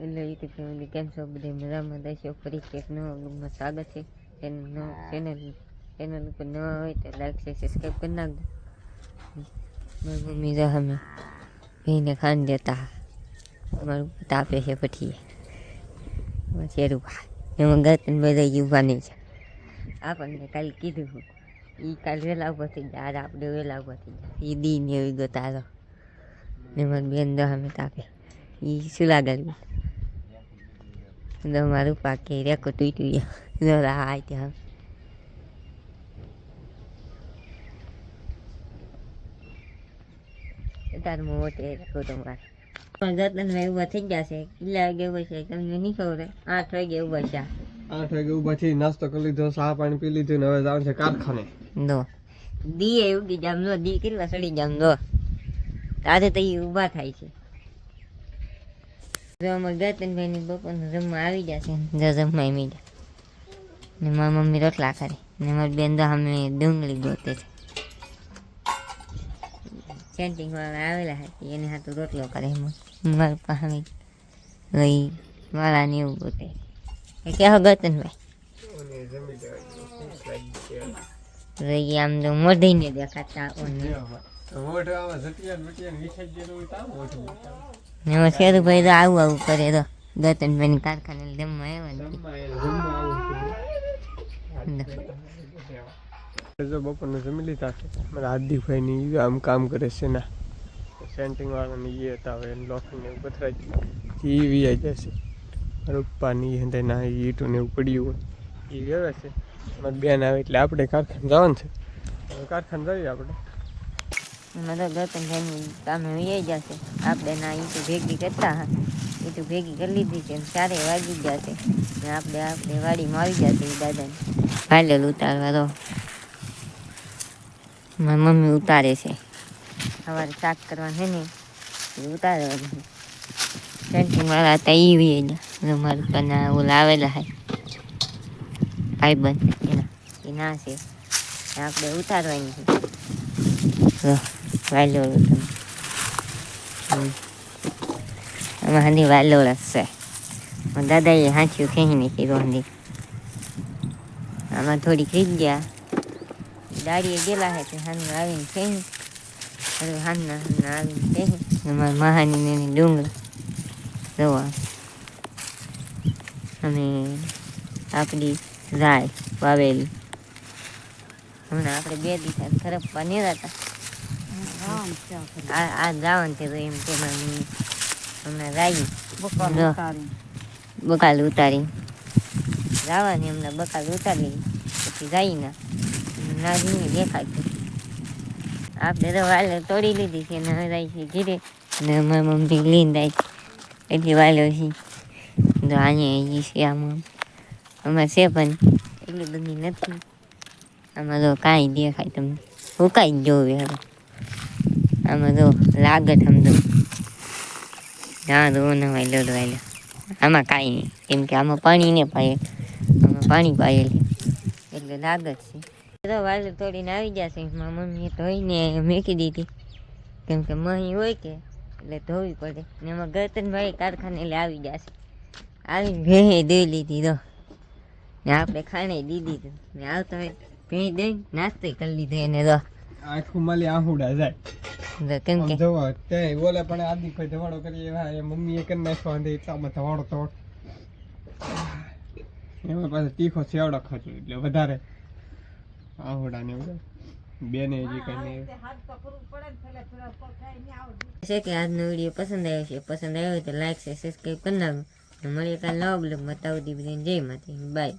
એટલે YouTube family કેમ છો? બધે મજામાં? દઈશો ફરી એક નવા બ્લોગમાં સ્વાગત છે. ચેનલ ચેનલ ચેનલ ઉપર નવા હોય તો લાઈક છે સબસ્ક્રાઈબ કરી નાખજો. મારી મમ્મી જા અમે ભાઈને ખાન દેતા. અમારું તાપે છે પછી શેરું એમાં ગતન બધા ઊભા નહીં છે. આપણને કાલે કીધું એ કાલે વહેલા ઊભા થઈ ગયા. આપણે વહેલા ઊભા થઈ ગયા. એ દી ને એવી ગયો તારો ને મારી બેન દો અમે તાપે. એ શું લાગેલું No maru pa que iría con tu y tu No la hay ya. તાર મોટે રાખો તમારે ગતન ભાઈ ઊભા થઈ છે કેટલા વાગે ઊભા છે તમને નહીં ખબર? આઠ વાગે એવું આ. આઠ વાગે ઊભા થઈ નાસ્તો કરી લીધો ચા પાણી પી લીધું ને હવે જવાનું છે કારખાને દો દી એ ઉગી જામ દો કેટલા સડી જામ દો તારે તો ઈ ઊભા થાય છે જો અમારે ગતનભાઈ ની બપોરનું જમવા આવી જશે જો જમવા જા ને મારી મમ્મી રોટલા કરે ને મારી બેન તો અમે ડુંગળી ગોતે છે સેન્ટિંગ વાળા આવેલા હતી એને હાથું રોટલો કરે મારા પાસે લઈ વાળા ને એવું ગોતે એ કેવો ગતનભાઈ રહી આમ તો મોઢીને દેખાતા મોઢું આવા જટિયાન બટિયાન વિખાઈ ગયેલું હોય તો મોઢું એમાં શેરુભાઈ તો આવું આવું કરે તો. ગતનભાઈ કારખાને જમવા આવ્યા. જો બપોરનું જમી લીધા. મારા હાર્દિકભાઈની આમ કામ કરે છે ના. સેન્ટિંગ વાળાની એ હતા હવે લોખંડ એવું પથરાય એ આવી જશે રૂપાની હંડે ના ઈટું ને એવું પડ્યું હોય. એ વ્યવસ્થિત મારી બેન આવે એટલે આપણે કારખાને જવાનું છે. કારખાને જઈએ આપણે. તો ગતનભાઈ કામે વહી જશે આપણે ના ઈ તો ભેગી કરતા હા. એ તો ભેગી કરી લીધી છે ચારે વાગી જશે ને આપણે આપણે વાડીમાં આવી જશે એ દાદાને. ભાલેલ ઉતારવા તો મારી મમ્મી ઉતારે છે. સવારે શાક કરવા છે ને એ ઉતારે કેન્ટીન વાળા હતા એ વી મારું કના ઓલા આવેલા હે. ભાઈબંધ એના એ ના છે આપણે ઉતારવાની છે. જો વાલો તમે. હમ. આમાં હાંડી વાલો છે. મારા દાદાએ હાંચ્યું ખેંચી નાખી રોંધી આમાં થોડી ખરીદ ગયા. દાડીએ ગયેલા હે તે હાન આવીને ખેંચી. હાનના હાનના આવીને ખેંચી. અમારા મહાની એની ડુંગળી. જોવા. અમે આપણી રાય વાવેલી. હમણાં આપણે બે દિવસ ખરપવા નહીં હતા આ જવાનું છે એમ કે હમણાં રાઈ. બકાલ ઉતારી. જવાની હમણાં બકાલ ઉતારી. પછી જાય ના ના જઈને દેખાય છે. આપણે તો વાલે તોડી લીધી છે ને રાઈ છે ઘીરે. ને મારી મમ્મી લઈને જાય છે એટલી વાલો છે. તો અહીંયા છે આમાં. આમાં છે પણ એટલી બધી નથી. આમાં તો કાંઈ દેખાય તમને. હુકાઈ જ જોવે હવે. આમાં તો લાગત સમજો. ના તો ન વાયલો વાયલો આમાં કાંઈ નહીં. કેમ કે આમાં પાણી ને પાયે. આમાં પાણી પાયેલું. એટલે લાગત છે. તો વાયલો તોડીને આવી જશે મારા મમ્મીએ ધોઈને મેકી દીધી. કેમ કે મહી હોય કે, એટલે ધોવી પડે. ને એમાં ગતનભાઈ કારખાને એટલે આવી જશે આવી ભેહે દઈ લીધી તો ને આપણે ખાણે દીધી. તું ને આવતા હોય ભેં દઈ નાસ્તો કરી લીધો એને તો આખું માલી આહુડા જાય. કેમ કે? જોવો તે બોલે પણ આદિ કોઈ ધવાડો કરી એવા એ મમ્મીએ કરી નાખ્યો અને એટલામાં ધવાડો તો એમાં પાછો તીખો સેવડો ખાતો એટલે વધારે આહુડા ને એવું બેને હજી કઈ નહીં છે કે આજનો વીડિયો પસંદ આવ્યો છે? પસંદ આવ્યો તો લાઈક છે સબસ્ક્રાઈબ કરી નાખો મળીએ કાલે નવા બ્લોગ બતાવું દી જય માતા બાય